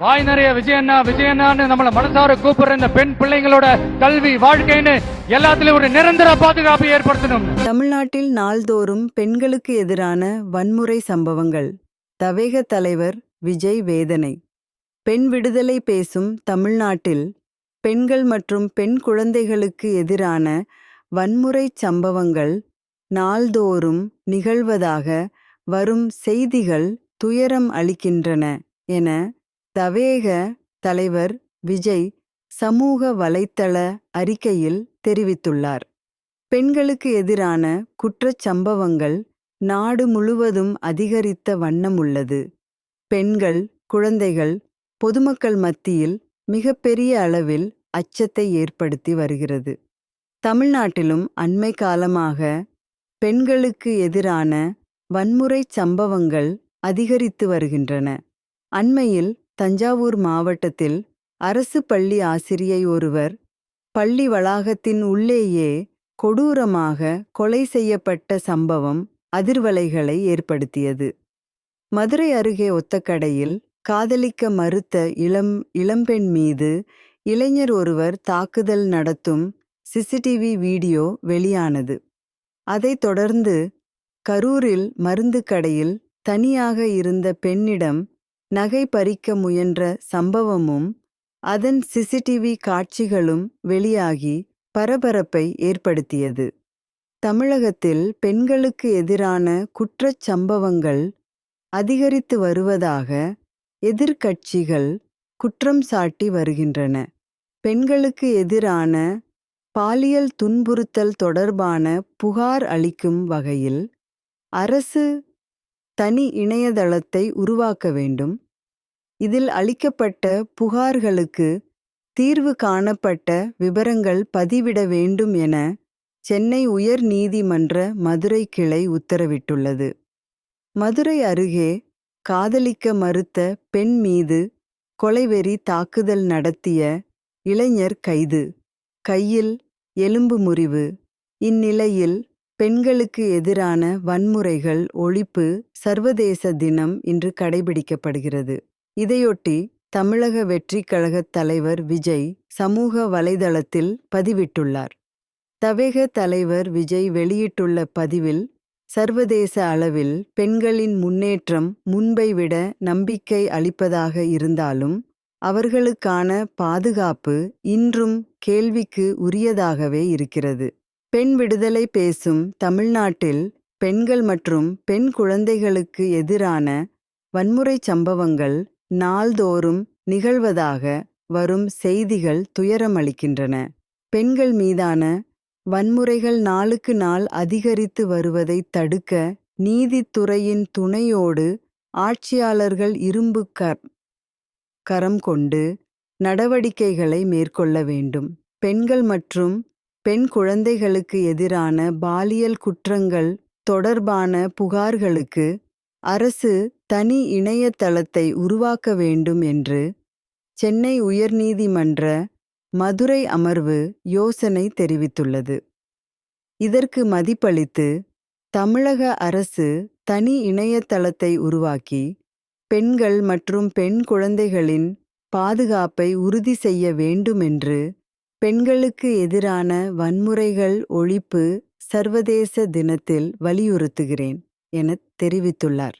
வாய் நிறைய விஜயண்ணா விஜயண்ணான்னு நம்மள மனசார கூப்பிடுற இந்த பெண் பிள்ளைங்களோட கல்வி வாழ்க்கைன்னு எல்லாத்துலயும் ஒரு நிரந்தர பாதுகாப்பு ஏற்படுத்தணும். தமிழ்நாட்டில் நாள்தோறும் பெண்களுக்கு எதிரான வன்முறை சம்பவங்கள். தவேக தலைவர் விஜய் வேதனை. பெண் விடுதலை பேசும் தமிழ்நாட்டில் பெண்கள் மற்றும் பெண் குழந்தைகளுக்கு எதிரான வன்முறை சம்பவங்கள் நாள்தோறும் நிகழ்வதாக வரும் செய்திகள் துயரம் அளிக்கின்றன என தவேக தலைவர் விஜய் சமூக வலைத்தள அறிக்கையில் தெரிவித்துள்ளார். பெண்களுக்கு எதிரான குற்றச் சம்பவங்கள் நாடு முழுவதும் அதிகரித்த வண்ணம் உள்ளது. பெண்கள் குழந்தைகள் பொதுமக்கள் மத்தியில் மிகப்பெரிய அளவில் அச்சத்தை ஏற்படுத்தி வருகிறது. தமிழ்நாட்டிலும் அண்மை காலமாக பெண்களுக்கு எதிரான வன்முறை சம்பவங்கள் அதிகரித்து வருகின்றன. அண்மையில் தஞ்சாவூர் மாவட்டத்தில் அரசு பள்ளி ஆசிரியை ஒருவர் பள்ளி வளாகத்தின் உள்ளேயே கொடூரமாக கொலை செய்யப்பட்ட சம்பவம் அதிர்வலைகளை ஏற்படுத்தியது. மதுரை அருகே ஒத்தக்கடையில் காதலிக்க மறுத்த இளம் இளம்பெண் மீது இளைஞர் ஒருவர் தாக்குதல் நடத்தும் சிசிடிவி வீடியோ வெளியானது. அதைத் தொடர்ந்து கரூரில் மருந்து கடையில் தனியாக இருந்த பெண்ணிடம் நகை பறிக்க முயன்ற சம்பவமும் அதன் சிசிடிவி காட்சிகளும் வெளியாகி பரபரப்பை ஏற்படுத்தியது. தமிழகத்தில் பெண்களுக்கு எதிரான குற்றச் சம்பவங்கள் அதிகரித்து வருவதாக எதிர்க்கட்சிகள் குற்றம் சாட்டி வருகின்றன. பெண்களுக்கு எதிரான பாலியல் துன்புறுத்தல் தொடர்பான புகார் அளிக்கும் வகையில் அரசு தனி இணையதளத்தை உருவாக்க வேண்டும். இதில் அளிக்கப்பட்ட புகார்களுக்கு தீர்வு காணப்பட்ட விவரங்கள் பதிவிட வேண்டும் என சென்னை உயர் நீதிமன்ற மதுரை கிளை உத்தரவிட்டுள்ளது. மதுரை அருகே காதலிக்க மறுத்த பெண் மீது கொலைவெறி தாக்குதல் நடத்திய இளைஞர் கைது. கையில் எலும்பு முறிவு. இந்நிலையில் பெண்களுக்கு எதிரான வன்முறைகள் ஒழிப்பு சர்வதேச தினம் இன்று கடைபிடிக்கப்படுகிறது. இதையொட்டி தமிழக வெற்றிக் கழகத் தலைவர் விஜய் சமூக வலைதளத்தில் பதிவிட்டுள்ளார். தவேக தலைவர் விஜய் வெளியிட்டுள்ள பதிவில் சர்வதேச அளவில் பெண்களின் முன்னேற்றம் முன்பை விட நம்பிக்கை அளிப்பதாக இருந்தாலும் அவர்களுக்கான பாதுகாப்பு இன்றும் கேள்விக்கு உரியதாகவே இருக்கிறது. பெண் விடுதலை பேசும் தமிழ்நாட்டில் பெண்கள் மற்றும் பெண் குழந்தைகளுக்கு எதிரான வன்முறை சம்பவங்கள் நாள்தோறும் நிகழ்வதாக வரும் செய்திகள் துயரமளிக்கின்றன. பெண்கள் மீதான வன்முறைகள் நாளுக்கு நாள் அதிகரித்து வருவதை தடுக்க நீதித்துறையின் துணையோடு ஆட்சியாளர்கள் இரும்பு கர் கரம் கொண்டு நடவடிக்கைகளை மேற்கொள்ள வேண்டும். பெண்கள் மற்றும் பெண் குழந்தைகளுக்கு எதிரான பாலியல் குற்றங்கள் தொடர்பான புகார்களுக்கு அரசு தனி இணையதளத்தை உருவாக்க வேண்டும் என்று சென்னை உயர்நீதிமன்ற மதுரை அமர்வு யோசனை தெரிவித்துள்ளது. இதற்கு மதிப்பளித்து தமிழக அரசு தனி இணையதளத்தை உருவாக்கி பெண்கள் மற்றும் பெண் குழந்தைகளின் பாதுகாப்பை உறுதி செய்ய வேண்டுமென்று பெண்களுக்கு எதிரான வன்முறைகள் ஒழிப்பு சர்வதேச தினத்தில் வலியுறுத்துகிறேன் என தெரிவித்துள்ளார்.